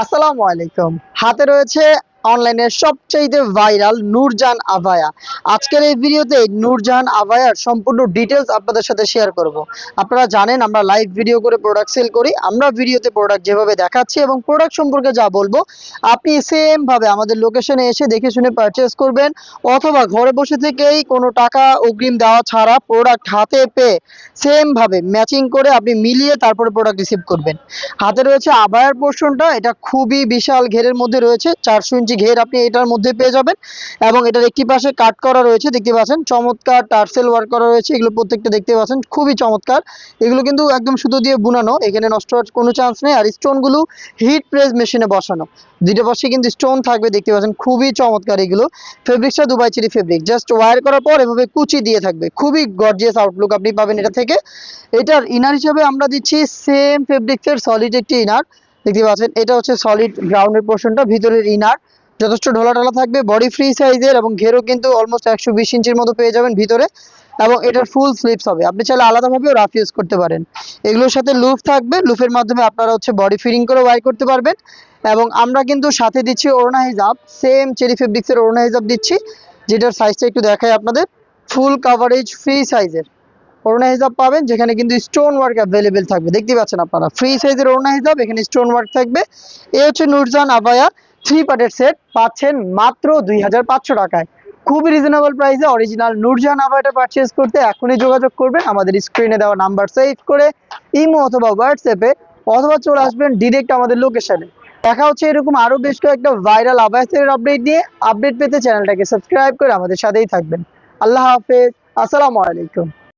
আসসালামু আলাইকুম। হাতে রয়েছে অনলাইনের সবচেয়ে ভাইরাল নূরজান আভায়া। আজকের এই ভিডিওতে নূরজান আভায়ার সম্পূর্ণ ডিটেলস আপনাদের সাথে শেয়ার করব। আপনারা জানেন, আমরা লাইভ ভিডিও করে প্রোডাক্ট সেল করি, আমরা ভিডিওতে প্রোডাক্ট যেভাবে দেখাচ্ছি এবং প্রোডাক্ট সম্পর্কে যা বলব, আপনি সেম ভাবে আমাদের লোকেশনে এসে দেখে শুনে পারচেস করবেন, অথবা ঘরে বসে থেকেই কোনো টাকা অগ্রিম দেওয়া ছাড়া প্রোডাক্ট হাতে পেয়ে সেম ভাবে ম্যাচিং করে আপনি মিলিয়ে তারপরে প্রোডাক্ট রিসিভ করবেন। হাতে রয়েছে আবায়ার পোর্শনটা এটা খুবই বিশাল ঘেরের মধ্যে রয়েছে, চারশো ইঞ্চি ঘের আপনি এটার মধ্যে পেয়ে যাবেন। এবং এটার একটি পাশে কাট করা রয়েছে, দেখতে পাচ্ছেন। চমৎকার টার্সেল ওয়ার্ক করা রয়েছে, এগুলো প্রত্যেকটা দেখতে পাচ্ছেন। খুবই চমৎকার। এগুলো কিন্তু একদম সুতো দিয়ে বুনানো, এখানে নষ্ট হওয়ার কোনো চান্স নেই। আর স্টোনগুলো হিট প্রেস মেশিনে বসানো। দুইটা পাশে কিন্তু স্টোন থাকবে, দেখতে পাচ্ছেন। খুবই চমৎকার এগুলো। ফেব্রিক্সটা দুবাই চিরি ফেব্রিক জাস্ট ওয়ার করার পর এভাবে কুচি দিয়ে থাকবে। খুবই গর্জিয়াস আউটলুক আপনি পাবেন এটা থেকে। এটার ইনার হিসাবে আমরা দিচ্ছি সেম ফেব্রিক্সের সলিড একটি ইনার দেখতে পাচ্ছেন, এটা হচ্ছে সলিড গ্রাউন্ডের পোর্শনটা ভিতরের ইনার যথেষ্ট ঢোলা ঢালা থাকবে বডি ফ্রি সাইজের এবং ঘেরও কিন্তু অলমোস্ট একশো বিশ ইঞ্চির মতো পেয়ে যাবেন ভিতরে এবং এটার ফুল স্লিপস হবে। আপনি চাইলে আলাদাভাবেও রাফ ইউজ করতে পারেন। এগুলোর সাথে লুফ থাকবে লুফের মাধ্যমে আপনারা হচ্ছে বডি ফিটিং করে ওয়াই করতে পারবেন এবং আমরা কিন্তু সাথে দিচ্ছি ওড়না হিজাব সেম চেরি ফেব্রিক্সের ওড়না হিজাব দিচ্ছি, যেটার সাইজটা একটু দেখাই আপনাদের ফুল কাভারেজ ফ্রি সাইজের ওড়না হিজাব পাবেন, যেখানে কিন্তু স্টোন ওয়ার্ক অ্যাভেলেবেল থাকবে। দেখতে পাচ্ছেন আপনারা ফ্রি সাইজের ওড়না হিজাব, এখানে স্টোন ওয়ার্ক থাকবে। এ হচ্ছে নুরজান আবায়া থ্রি পার্টের সেট পাচ্ছেন মাত্র দুই হাজার পাঁচশো টাকায়। খুবই রিজনেবল প্রাইসে অরিজিনাল নুরজান আবায়াটা পারচেস করতে এখনই যোগাযোগ করবেন। আমাদের স্ক্রিনে দেওয়া নাম্বার সেভ করে, ইমো অথবা হোয়াটসঅ্যাপে অথবা চলে আসবেন ডিরেক্ট আমাদের লোকেশনে দেখা হচ্ছে এরকম আরও বেশ কয়েকটা ভাইরাল আবায়াসের আপডেট নিয়ে। আপডেট পেতে চ্যানেলটাকে সাবস্ক্রাইব করে আমাদের সাথেই থাকবেন। আল্লাহ হাফেজ, আসসালামু আলাইকুম।